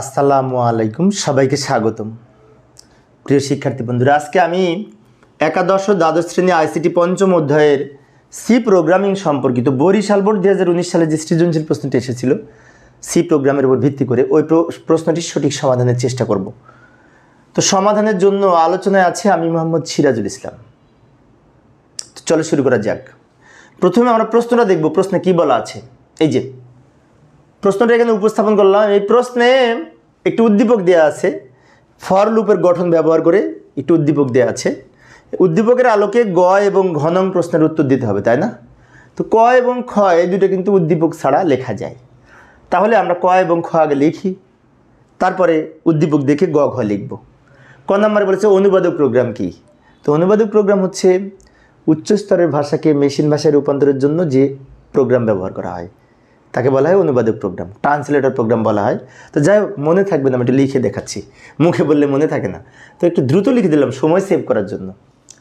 আসসালামু আলাইকুম, সবাইকে স্বাগতম। প্রিয় শিক্ষার্থী বন্ধুরা, আজকে আমি একাদশ দ্বাদশ শ্রেণি আইসিটি পঞ্চম অধ্যায়ের সি প্রোগ্রামিং সম্পর্কিত বরিশাল বোর্ড দু হাজার উনিশ সালে যে সৃজনশীল প্রশ্নটি এসেছিল, সি প্রোগ্রামের উপর ভিত্তি করে ওই প্রশ্নটির সঠিক সমাধানের চেষ্টা করব। তো সমাধানের জন্য আলোচনায় আছে আমি মোহাম্মদ সিরাজুল ইসলাম। চলো শুরু করা যাক। প্রথমে আমরা প্রশ্নটা দেখব, প্রশ্নে কি বলা আছে? এই যে প্রশ্নটা এখানে উপস্থাপন করলাম। এই প্রশ্নে একটি উদ্দীপক দেওয়া আছে। ফর লুপের গঠন ব্যবহার করে একটি উদ্দীপক দেওয়া আছে। উদ্দীপকের আলোকে গ এবং ঘনং প্রশ্নের উত্তর দিতে হবে, তাই না? তো ক এবং খ, এই দুটো কিন্তু উদ্দীপক ছাড়া লেখা যায়। তাহলে আমরা ক এবং খ আগে লিখি। তারপরে উদ্দীপক দেখে গ, ঘ লিখব। ক নাম্বার বলেছে অনুবাদক প্রোগ্রাম কি? তো অনুবাদক প্রোগ্রাম হচ্ছে উচ্চস্তরের ভাষাকে মেশিন ভাষায় রূপান্তরের জন্য যে প্রোগ্রাম ব্যবহার করা হয়। তাকে বলা হয় অনুবাদক প্রোগ্রাম ট্রান্সলেটর প্রোগ্রাম বলা হয়। তো যাই মনে থাকবে না, আমি একটু লিখে দেখাচ্ছি। মুখে বললে মনে থাকে না। তো একটু দ্রুত লিখে দিলাম, সময় সেভ করার জন্য।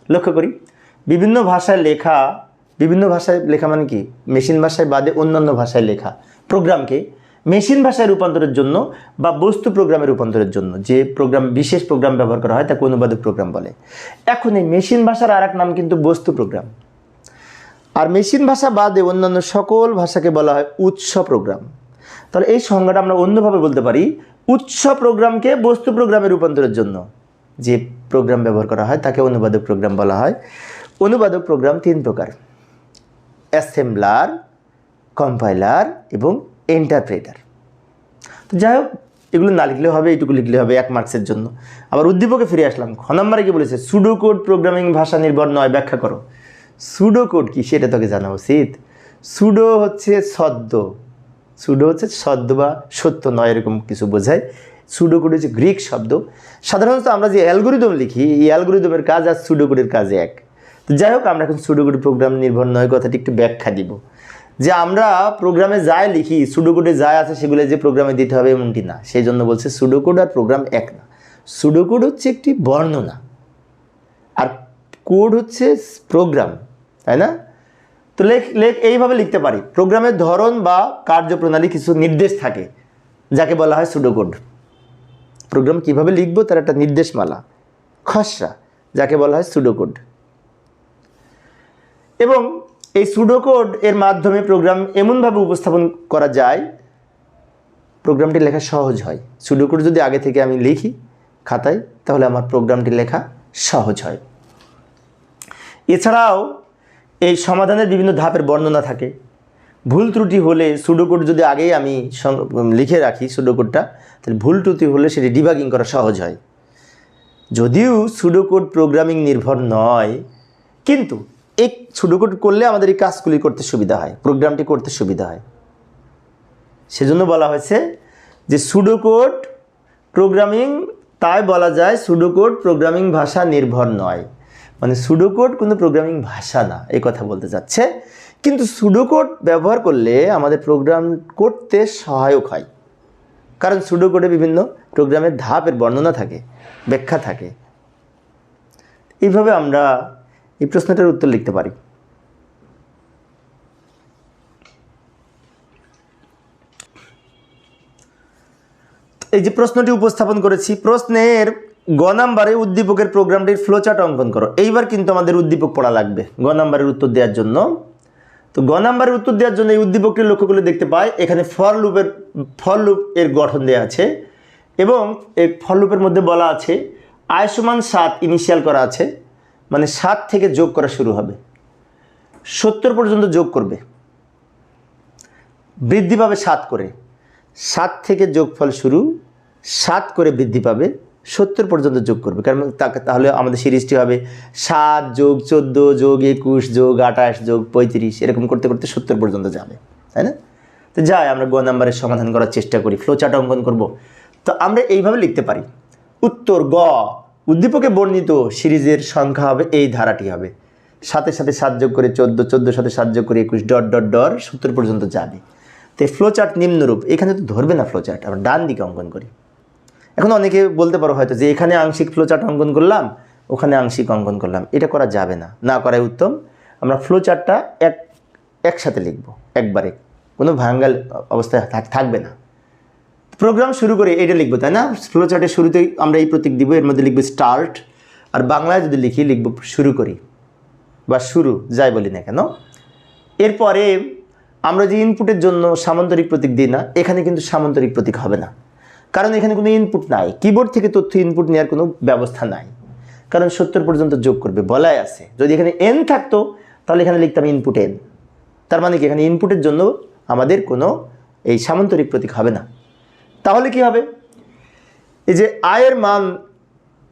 লক্ষ্য করি, বিভিন্ন ভাষায় লেখা, বিভিন্ন ভাষায় লেখা মানে কি? মেশিন ভাষায় বাদে অন্যান্য ভাষায় লেখা। প্রোগ্রামকে মেশিন ভাষায় রূপান্তরের জন্য বা বস্তু প্রোগ্রামে রূপান্তরের জন্য। যে প্রোগ্রাম বিশেষ প্রোগ্রাম ব্যবহার করা হয়, তাকে অনুবাদক প্রোগ্রাম বলে। এখন এই মেশিন ভাষার আর নাম কিন্তু বস্তু প্রোগ্রাম আর মেশিন ভাষা বাদে অন্যান্য সকল ভাষাকে বলা হয় উৎস প্রোগ্রাম তাহলে এই সংজ্ঞাটা আমরা অন্যভাবে বলতে পারি উৎস প্রোগ্রামকে বস্তু প্রোগ্রামে রূপান্তরের জন্য। যে প্রোগ্রাম ব্যবহার করা হয়, তাকে অনুবাদক প্রোগ্রাম বলা হয়। অনুবাদক প্রোগ্রাম তিন প্রকার। অ্যাসেম্বলার কম্পাইলার এবং এন্টারপ্রেটার তো যাই হোক, এগুলো না লিখলেও হবে, এইটুকু লিখলে হবে এক মার্কসের জন্য। আবার উদ্দীপকে ফিরে আসলাম। খ নম্বরে কি বলেছে সুডো কোড প্রোগ্রামিং ভাষা নির্ভর নয়, ব্যাখ্যা করো। সুডো কোড কি? সেটা তোকে জানা উচিত সুডো হচ্ছে সদ্য। সুডো হচ্ছে সদ্য বা সত্য নয়, এরকম কিছু বোঝায়। সুডো কোড হচ্ছে গ্রিক শব্দ। সাধারণত আমরা যে অ্যালগোরিদম লিখি, এই অ্যালগোরিদমের কাজ আর সুডো কোডের কাজ এক। তো যাই হোক, আমরা এখন সুডো কোড প্রোগ্রাম নির্ভর নয় কথাটি একটু ব্যাখ্যা দিব। যে আমরা প্রোগ্রামে যাই লিখি সুডোকোডে যা আছে সেগুলো যে প্রোগ্রামে দিতে হবে এমনটি না। সেই জন্য বলছে সুডোকোড আর প্রোগ্রাম এক না। সুডোকোড হচ্ছে একটি বর্ণনা। আর কোড হচ্ছে প্রোগ্রাম। তাই না? তো লেখ লেখ এইভাবে লিখতে পারি। প্রোগ্রামের ধরন বা কার্যপ্রণালী কিছু নির্দেশ থাকে, যাকে বলা হয় সুডোকোড প্রোগ্রাম কীভাবে লিখব? তার একটা নির্দেশমালা, খসড়া, যাকে বলা হয় সুডোকোড এবং এই সুডোকোড এর মাধ্যমে প্রোগ্রাম এমনভাবে উপস্থাপন করা যায়, প্রোগ্রামটি লেখা সহজ হয়। সুডোকোড যদি আগে থেকে আমি লিখি খাতায়, তাহলে আমার প্রোগ্রামটি লেখা সহজ হয়। এছাড়াও এই সমাধানের বিভিন্ন ধাপের বর্ণনা থাকে। ভুল ত্রুটি হলে সুডোকোড যদি আগেই আমি লিখে রাখি সুডোকোডটা তাহলে ভুল ত্রুটি হলে সেটি ডিবাগিং করা সহজ হয়। যদিও সুডোকোড প্রোগ্রামিং নির্ভর নয়, কিন্তু এই সুডোকোড করলে আমাদের এই কাজগুলি করতে সুবিধা হয় প্রোগ্রামটি করতে সুবিধা হয়। সেজন্য বলা হয়েছে যে সুডোকোড প্রোগ্রামিং তাই বলা যায় সুডোকোড প্রোগ্রামিং ভাষা নির্ভর নয়। মানে সুডোকোড কোনো প্রোগ্রামিং ভাষা না, এই কথা বলতে যাচ্ছে কিন্তু সুডোকোড ব্যবহার করলে আমাদের প্রোগ্রাম করতে সহায়ক হয়। কারণ সুডোকোডে বিভিন্ন প্রোগ্রামের ধাপের বর্ণনা থাকে, ব্যাখ্যা থাকে। এইভাবে আমরা এই প্রশ্নটার উত্তর লিখতে পারি। এই যে প্রশ্নটি উপস্থাপন করেছি, প্রশ্নের গ নাম্বারে উদ্দীপকের প্রোগ্রামটির ফ্লোচার্ট অঙ্কন করো। এইবার কিন্তু আমাদের উদ্দীপক পড়া লাগবে। গ নাম্বারের উত্তর দেওয়ার জন্য। তো গ নাম্বারের উত্তর দেওয়ার জন্য এই উদ্দীপকটি লক্ষ্য করলে দেখতে পাই। এখানে ফর লুপের ফর লুপ এর গঠন দেওয়া আছে এবং এই ফর লুপের মধ্যে বলা আছে, আয়সমান সাত ইনিশিয়াল করা আছে মানে সাত থেকে যোগ করা শুরু হবে। সত্তর পর্যন্ত যোগ করবে। বৃদ্ধি পাবে সাত করে। সাত থেকে যোগফল শুরু, সাত করে বৃদ্ধি পাবে। সত্তর পর্যন্ত যোগ করবে। কারণ তাকে তাহলে আমাদের সিরিজটি হবে সাত যোগ চোদ্দ যোগ একুশ যোগ আঠাশ যোগ পঁয়ত্রিশ, এরকম করতে করতে সত্তর পর্যন্ত যাবে, তাই না? তো যাই, আমরা গ নাম্বারের সমাধান করার চেষ্টা করি ফ্লো ফ্লোচার্ট অঙ্কন করব। তো আমরা এইভাবে লিখতে পারি, উত্তর গ, উদ্দীপকে বর্ণিত সিরিজের সংখ্যা হবে এই ধারাটি হবে। সাথে সাথে সাত যোগ করে চোদ্দ চোদ্দোর সাথে সাত যোগ করে একুশ, ডট ডট ডর সত্তর পর্যন্ত যাবে। তো এই ফ্লোচার্ট নিম্নরূপ, এখানে তো ধরবে না ফ্লো ফ্লোচার্ট আমরা ডান দিকে অঙ্কন করি। এখন অনেকে বলতে পারো হয়তো যে এখানে আংশিক ফ্লোচার্ট অঙ্কন করলাম, ওখানে আংশিক অঙ্কন করলাম। এটা করা যাবে না। না করাই উত্তম। আমরা ফ্লোচার্টটা এক, একসাথে লিখব, একবারে। কোনো ভাঙ্গাল অবস্থায় থাক- থাকবে না। প্রোগ্রাম শুরু করে এটা লিখব, তাই না? ফ্লো চার্টের শুরুতেই আমরা এই প্রতীক দিব, এর মধ্যে লিখব স্টার্ট আর বাংলায় যদি লিখি, লিখব শুরু করি। বা শুরু, যাই বলি না কেন। এরপরে আমরা যে ইনপুটের জন্য সামান্তরিক প্রতীক দিই না, এখানে কিন্তু সামান্তরিক প্রতীক হবে না। কারণ এখানে কোনো ইনপুট নাই। কিবোর্ড থেকে তথ্য ইনপুট নেওয়ার কোনো ব্যবস্থা নাই। কারণ সত্তর পর্যন্ত যোগ করবে, বলাই আছে। যদি এখানে এন থাকতো, তাহলে এখানে লিখতাম ইনপুট এন তার মানে কি, এখানে ইনপুটের জন্য আমাদের কোনো এই সামান্তরিক প্রতীক হবে না। তাহলে কি হবে? এই যে আয়ের মান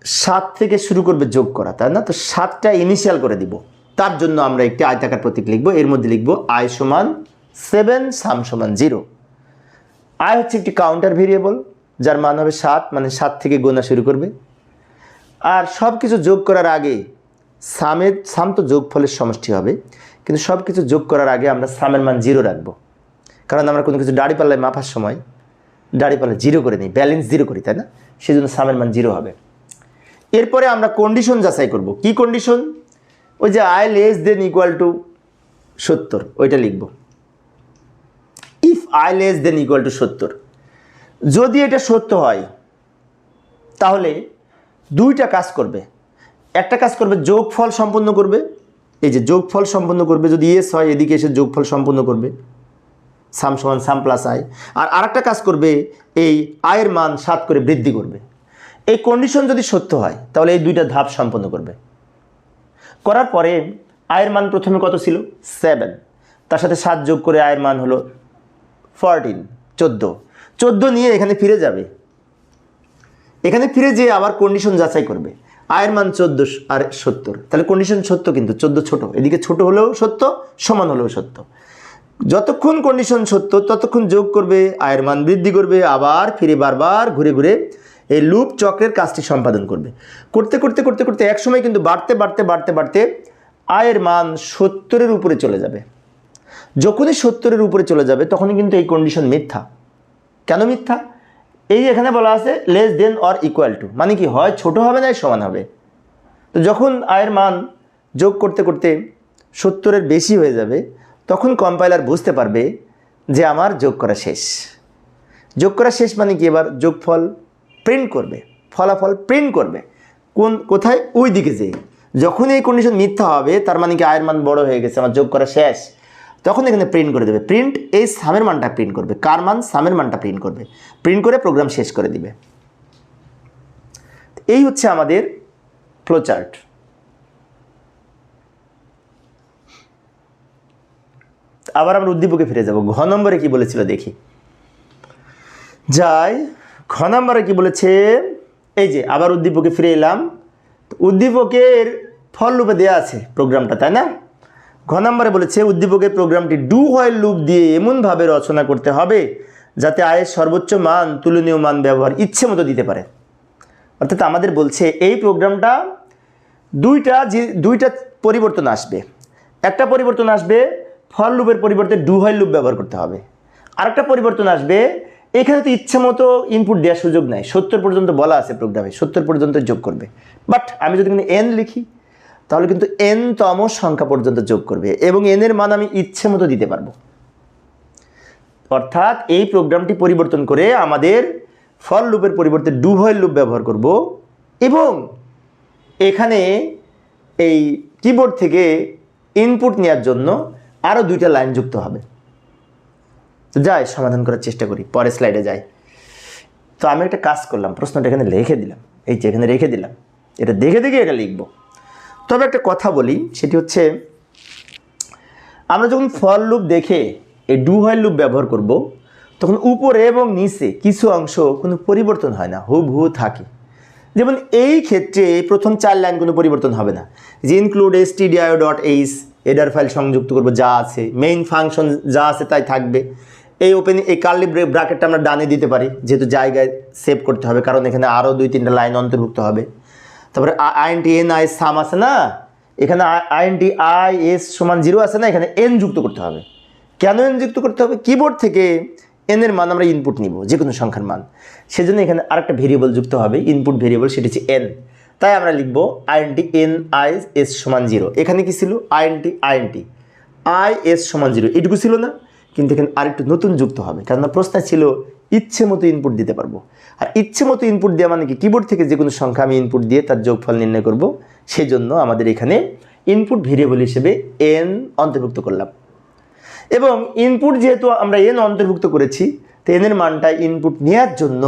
সাত থেকে শুরু করবে যোগ করা, তাই না? তো সাতটা ইনিশিয়াল করে দিব। তার জন্য আমরা একটি আয়তাকার প্রতীক লিখব। এর মধ্যে লিখব আয় সমান সেভেন সাম সমান জিরো আয় হচ্ছে একটি কাউন্টার ভেরিয়েবল যার মান হবে সাত মানে সাত থেকে গোনা শুরু করবে। আর সব কিছু যোগ করার আগে সামের, সাম তো যোগফলের সমষ্টি হবে, কিন্তু সব কিছু যোগ করার আগে আমরা সামের মান জিরো রাখব। কারণ আমরা কোনো কিছু দাড়ি পাল্লায় মাপার সময় দাড়ি পাল্লা জিরো করে নিই, ব্যালেন্স জিরো করি, তাই না? সেই জন্য সামের মান জিরো হবে। এরপরে আমরা কন্ডিশন যাচাই করব। কি কন্ডিশন ওই যে i less than equal to সত্তর, ওইটা লিখব। If i less than equal to সত্তর যদি এটা সত্য হয়, তাহলে দুইটা কাজ করবে। একটা কাজ করবে, যোগফল সম্পন্ন করবে। এই যে যোগফল সম্পন্ন করবে, যদি ইয়েস হয়, এদিকে এসে যোগফল সম্পন্ন করবে। সাম সমান সাম প্লাস আয় আর আরেকটা কাজ করবে, এই আয়ের মান সাত করে বৃদ্ধি করবে। এই কন্ডিশন যদি সত্য হয়, তাহলে এই দুইটা ধাপ সম্পন্ন করবে। করার পরে আয়ের মান প্রথমে কত ছিল? সেভেন তার সাথে সাত যোগ করে আয়ের মান হলো ফরটিন চোদ্দ। চোদ্দ নিয়ে এখানে ফিরে যাবে। এখানে ফিরে যেয়ে আবার কন্ডিশন যাচাই করবে। আয়ের মান চোদ্দ আর সত্তর। তাহলে কন্ডিশন সত্য কিন্তু, চোদ্দ ছোট। এদিকে ছোট হলেও সত্য, সমান হলেও সত্য। যতক্ষণ কন্ডিশন সত্য, ততক্ষণ যোগ করবে, আয়ের মান বৃদ্ধি করবে, আবার ফিরে বারবার ঘুরে ঘুরে এই লুপ চক্রের কাজটি সম্পাদন করবে। করতে করতে করতে করতে একসময় কিন্তু বাড়তে বাড়তে বাড়তে বাড়তে আয়ের মান সত্তরের উপরে চলে যাবে। যখনই সত্তরের উপরে চলে যাবে, তখনই কিন্তু এই কন্ডিশন মিথ্যা। কেন মিথ্যা? এই এখানে বলা আছে less than or equal to মানে কি হয়, ছোট হবে না সমান হবে। তো যখন আয়ের মান যোগ করতে করতে সত্তরের বেশি হয়ে যাবে, তখন কম্পাইলার বুঝতে পারবে যে আমার যোগ করা শেষ। যোগ করা শেষ মানে কি? এবার যোগফল প্রিন্ট করবে। ফলাফল প্রিন্ট করবে। কোন, কোথায়? ওই দিকে যেয়ে। যখন এই কন্ডিশন মিথ্যা হবে, তার মানে কি আয়ের মান বড় হয়ে গেছে, আমার যোগ করা শেষ। তখন এখানে প্রিন্ট করে দেবে। প্রিন্ট এই সামের মানটা প্রিন্ট করবে। কার মান? সামের মানটা প্রিন্ট করবে। প্রিন্ট করে প্রোগ্রাম শেষ করে দিবে। এই হচ্ছে আমাদের ফ্লোচার্ট আবার আমরা উদ্দীপকে ফিরে যাব। ঘ নম্বরে কি বলেছিল দেখি। যাই, ঘ নম্বরে কি বলেছে? এই যে, আবার উদ্দীপকে ফিরে এলাম। উদ্দীপকের ফল রূপে দেওয়া আছে প্রোগ্রামটা তাই না? ঘ নম্বরে বলেছে, উদ্দীপকের প্রোগ্রামটি ডু হয় লুপ দিয়ে এমনভাবে রচনা করতে হবে যাতে আয়ের সর্বোচ্চ মান, তুলনীয় মান ব্যবহার ইচ্ছে মতো দিতে পারে। অর্থাৎ আমাদের বলছে, এই প্রোগ্রামটা দুইটা যে দুইটা পরিবর্তন আসবে। একটা পরিবর্তন আসবে, ফল লুপের পরিবর্তে ডু হয় লুপ ব্যবহার করতে হবে। আরেকটা পরিবর্তন আসবে, এখানে তো ইচ্ছে মতো ইনপুট দেওয়ার সুযোগ নাই। সত্তর পর্যন্ত বলা আছে প্রোগ্রামে, সত্তর পর্যন্ত যোগ করবে। বাট আমি যদি এন লিখি তাহলে কিন্তু এন তম সংখ্যা পর্যন্ত যোগ করবে এবং এনের মান আমি ইচ্ছে মতো দিতে পারব। অর্থাৎ এই প্রোগ্রামটি পরিবর্তন করে আমাদের ফল লুপের পরিবর্তে ডু হয় লুপ ব্যবহার করব এবং এখানে এই কিবোর্ড থেকে ইনপুট নেওয়ার জন্য আরও দুইটা লাইন যুক্ত হবে। তো যাই, সমাধান করার চেষ্টা করি। পরের স্লাইডে যাই। তো আমি একটা কাজ করলাম, প্রশ্নটা এখানে লিখে দিলাম। এই যে এখানে রেখে দিলাম। এটা দেখে দেখে এটা লিখব। তবে একটা কথা বলি, সেটি হচ্ছে, আমরা যখন ফল লুপ দেখে এই ডু হয় লুপ ব্যবহার করব, তখন উপরে এবং নিচে কিছু অংশ কোনো পরিবর্তন হয় না, হুবহু থাকে। যেমন এই ক্ষেত্রে প্রথম চার লাইন কোনো পরিবর্তন হবে না। যে include stdio dot h header file সংযুক্ত করব, যা আছে মেইন ফাংশন যা আছে তাই থাকবে। এই ওপেন এই কার্লি ব্র্যাকেটটা আমরা ডানে দিতে পারি, যেহেতু জায়গায় সেভ করতে হবে, কারণ এখানে আরও দুই তিনটা লাইন অন্তর্ভুক্ত হবে। তারপরে আইএনটি এন আই সাম আছে না? এখানে আইএনটি আই এস সমান জিরো আছে না? এখানে এন যুক্ত করতে হবে। কেন এন যুক্ত করতে হবে? কিবোর্ড থেকে এন এর মান আমরা ইনপুট নিব যে কোনো সংখ্যার মান। সেজন্য এখানে আরেকটা ভেরিয়েবল যুক্ত হবে ইনপুট ভেরিয়েবল সেটি হচ্ছে এন তাই আমরা লিখব আইএনটি এন আই এস সমান জিরো। এখানে কি ছিল? আইএনটি আইএনটি আই এস সমান জিরো। এটুকু ছিল না? কিন্তু এখানে আরেকটু নতুন যুক্ত হবে। কেননা প্রশ্নে ছিল, ইচ্ছে মতো ইনপুট দিতে পারব। আর ইচ্ছে মতো ইনপুট দেওয়া মানে কি? কিবোর্ড থেকে যে কোনো সংখ্যা আমি ইনপুট দিয়ে তার যোগফল নির্ণয় করব। সেই জন্য আমাদের এখানে ইনপুট ভেরিয়েবল হিসেবে এন অন্তর্ভুক্ত করলাম। এবং ইনপুট যেহেতু আমরা এন অন্তর্ভুক্ত করেছি, তো এনের মানটা ইনপুট নেওয়ার জন্য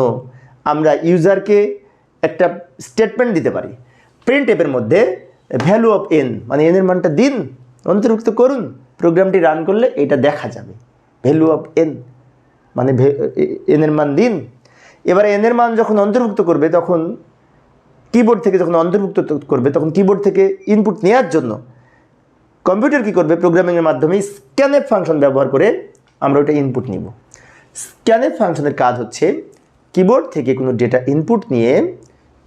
আমরা ইউজারকে একটা স্টেটমেন্ট দিতে পারি। প্রিন্ট অ্যাপের মধ্যে ভ্যালু অফ এন মানে এনের মানটা দিন, অন্তর্ভুক্ত করুন। প্রোগ্রামটি রান করলে এটা দেখা যাবে। ভ্যালু অফ এন মানে এনের মান দিন। এবারে এনের মান যখন অন্তর্ভুক্ত করবে, তখন কিবোর্ড থেকে যখন অন্তর্ভুক্ত করবে, তখন কিবোর্ড থেকে ইনপুট নেওয়ার জন্য কম্পিউটার কী করবে? প্রোগ্রামিংয়ের মাধ্যমে স্ক্যানএফ ফাংশন ব্যবহার করে আমরা ওটা ইনপুট নিব। স্ক্যানএফ ফাংশনের কাজ হচ্ছে কিবোর্ড থেকে কোনো ডেটা ইনপুট নিয়ে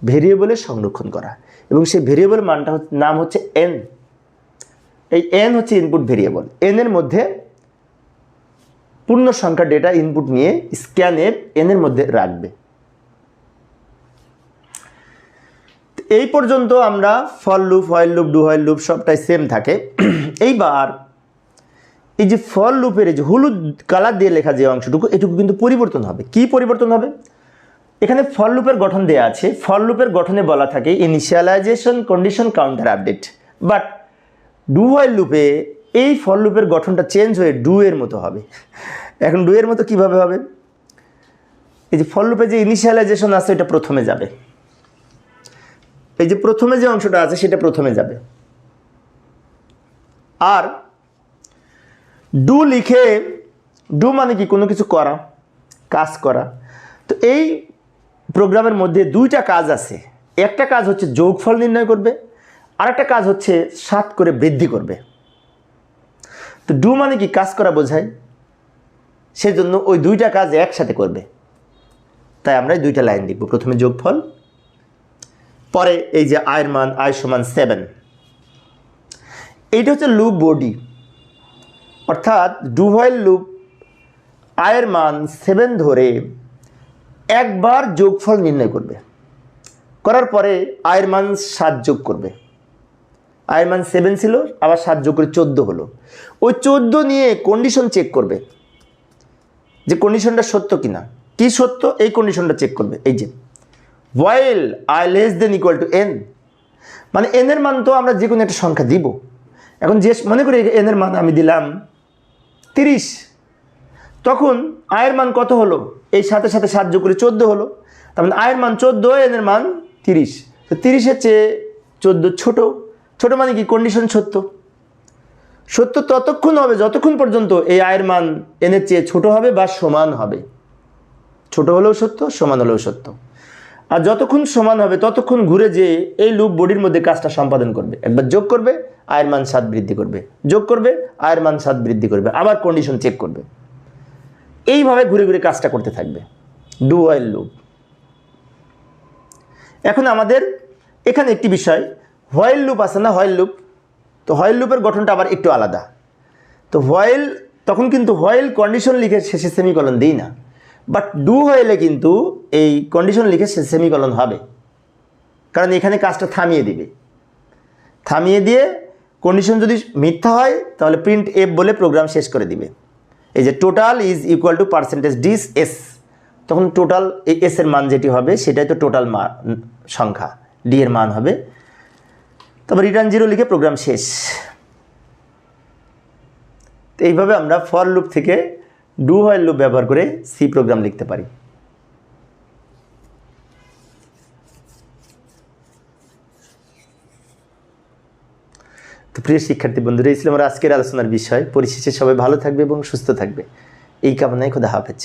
ভেরিয়েবলে সংরক্ষণ করা। এবং সেই ভেরিয়েবল মানটা নাম হচ্ছে এন এই এন হচ্ছে ইনপুট ভেরিয়েবল এন এর মধ্যে পূর্ণ সংখ্যা ডেটা ইনপুট নিয়ে স্ক্যানএফ এন এর মধ্যে রাখবে। এই পর্যন্ত আমরা for loop while loop do while loop সবটাই সেম থাকে। এইবার এই যে ফল লুপের এই যে হলুদ কালার দিয়ে লেখা যে অংশটুকু, এটুকু কিন্তু পরিবর্তন হবে। কি পরিবর্তন হবে? এখানে ফল লুপের গঠন দেয়া আছে। ফল লুপের গঠনে বলা থাকে initialization condition counter update but do while লুপে এই ফল লুপের গঠনটা চেঞ্জ হয়ে ডু এর মতো হবে। এখন ডু এর মতো কীভাবে হবে? এই যে ফল লুপে যে ইনিশিয়ালাইজেশন আছে, এটা প্রথমে যাবে। এই যে প্রথমে যে অংশটা আছে, সেটা প্রথমে যাবে। আর ডু লিখে ডু মানে কি? কোনো কিছু করা, কাজ করা। তো এই প্রোগ্রামের মধ্যে দুইটা কাজ আছে। একটা কাজ হচ্ছে যোগফল নির্ণয় করবে আর একটা কাজ হচ্ছে সাত করে বৃদ্ধি করবে। তো ডু মানে কি? কাজ করা বোঝায়। সেজন্য ওই দুইটা কাজ একসাথে করবে। তাই আমরা দুইটা লাইন লিখব। প্রথমে যোগফল, পরে এই যে আয়ের মান, আয় সমান সেভেন এইটা হচ্ছে লুপ বডি অর্থাৎ ডুভাইল লুপ আয়ের মান সেভেন ধরে একবার যোগফল নির্ণয় করবে। করার পরে আয়ের মান সাত যোগ করবে। আয়ের মান সেভেন ছিল, আবার সাত যোগ করে চোদ্দ হলো। ওই চোদ্দ নিয়ে কন্ডিশন চেক করবে যে কন্ডিশনটা সত্য কিনা। কি সত্য? এই কন্ডিশনটা চেক করবে। এই যে while i less than equal to n মানে এনের মান তো আমরা যে কোনো একটা সংখ্যা দিব। এখন যে, মনে করি এনের মান আমি দিলাম তিরিশ। তখন আয়ের মান কত হলো? এই সাথে সাথে সাহায্য করে চোদ্দ হলো। তার মানে আয়ের মান চোদ্দ এনের মান তিরিশ। তো তিরিশের চেয়ে চোদ্দ ছোট। ছোট মানে কি? কন্ডিশন সত্য। সত্য ততক্ষণ হবে যতক্ষণ পর্যন্ত এই আয়ের মান এনের চেয়ে ছোট হবে বা সমান হবে। ছোট হলেও সত্য, সমান হলেও সত্য। আর যতক্ষণ সমান হবে, ততক্ষণ ঘুরে যে এই লুপ বডির মধ্যে কাজটা সম্পাদন করবে। একবার যোগ করবে, আয়ের মান স্বাদ বৃদ্ধি করবে। যোগ করবে, আয়ের মান স্বাদ বৃদ্ধি করবে। আবার কন্ডিশন চেক করবে। এইভাবে ঘুরে ঘুরে কাজটা করতে থাকবে। ডু ওয়াইল লুপ এখন আমাদের এখানে একটি বিষয় হোয়াইল লুপ আছে না হোয়াইল লুপ তো হোয়াইল লুপের গঠনটা আবার একটু আলাদা। তো হোয়াইল তখন কিন্তু হোয়াইল কন্ডিশন লিখে শেষে সেমিকলন দিই না। বাট ডু হইলে কিন্তু এই কন্ডিশন লিখে সে সেমিকলন হবে। কারণ এখানে কাজটা থামিয়ে দিবে। থামিয়ে দিয়ে কন্ডিশন যদি মিথ্যা হয়, তাহলে প্রিন্ট এফ বলে প্রোগ্রাম শেষ করে দিবে। এই যে total is equal to percentage this s তখন টোটাল এই এস এর মান যেটি হবে, সেটাই তো টোটাল মান সংখ্যা। ডি এর মান হবে তারপর রিটার্ন জিরো লিখে প্রোগ্রাম শেষ। তো এইভাবে আমরা ফর লুপ থেকে ডু হোয়াইল লুপ ব্যবহার করে সি প্রোগ্রাম লিখতে পারি। তো প্রিয় শিক্ষার্থী বন্ধুরা, এই ছিল আমার আজকের আলোচনার বিষয়। পরিশেষে সবাই ভালো থাকবে এবং সুস্থ থাকবে। এই কামনায় খোদা হাফেজ।